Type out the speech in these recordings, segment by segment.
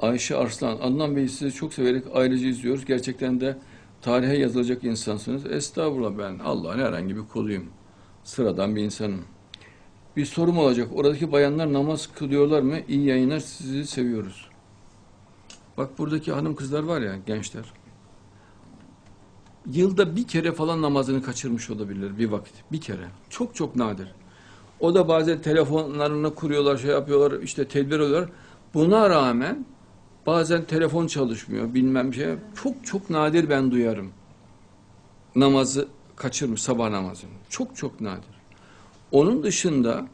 Ayşe Arslan, Adnan Bey sizi çok severek ailece izliyoruz. Gerçekten de tarihe yazılacak insansınız. Estağfurullah ben Allah'ın herhangi bir kuluyum. Sıradan bir insanım. Bir sorum olacak. Oradaki bayanlar namaz kılıyorlar mı? İyi yayınlar sizi seviyoruz. Bak buradaki hanım kızlar var ya gençler. Yılda bir kere falan namazını kaçırmış olabilirler bir vakit. Bir kere. Çok çok nadir. O da bazen telefonlarını kuruyorlar, şey yapıyorlar, işte tedbir alıyorlar. Buna rağmen bazen telefon çalışmıyor, bilmem şey. Çok çok nadir ben duyarım. Namazı kaçırmış, sabah namazını. Çok çok nadir. Onun dışında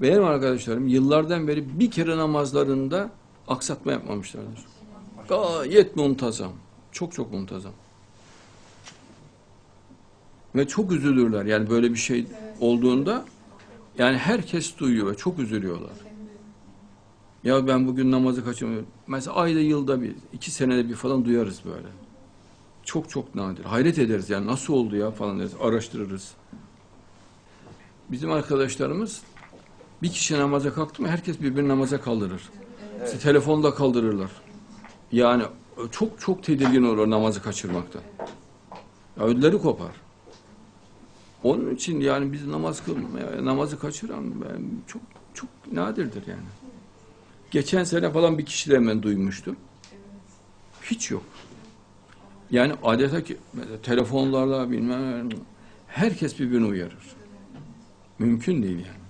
benim arkadaşlarım yıllardan beri bir kere namazlarında aksatma yapmamışlardır. Gayet muntazam. Çok çok muntazam. Ve çok üzülürler. Yani böyle bir şey olduğunda yani herkes duyuyor ve çok üzülüyorlar. Ya ben bugün namazı kaçırmıyorum. Mesela ayda yılda bir, iki senede bir falan duyarız böyle. Çok çok nadir. Hayret ederiz yani nasıl oldu ya falan deriz. Araştırırız. Bizim arkadaşlarımız bir kişi namaza kalktı mı herkes birbirini namaza kaldırır. İşte telefonda kaldırırlar. Yani çok çok tedirgin olur namazı kaçırmaktan. Ya ödleri kopar. Onun için yani biz namaz kılmaya, namazı kaçıran ben çok çok nadirdir yani. Geçen sene falan bir kişiden ben duymuştum. Hiç yok. Yani adeta ki telefonlarla bilmem herkes birbirini uyarır. Mümkün değil yani.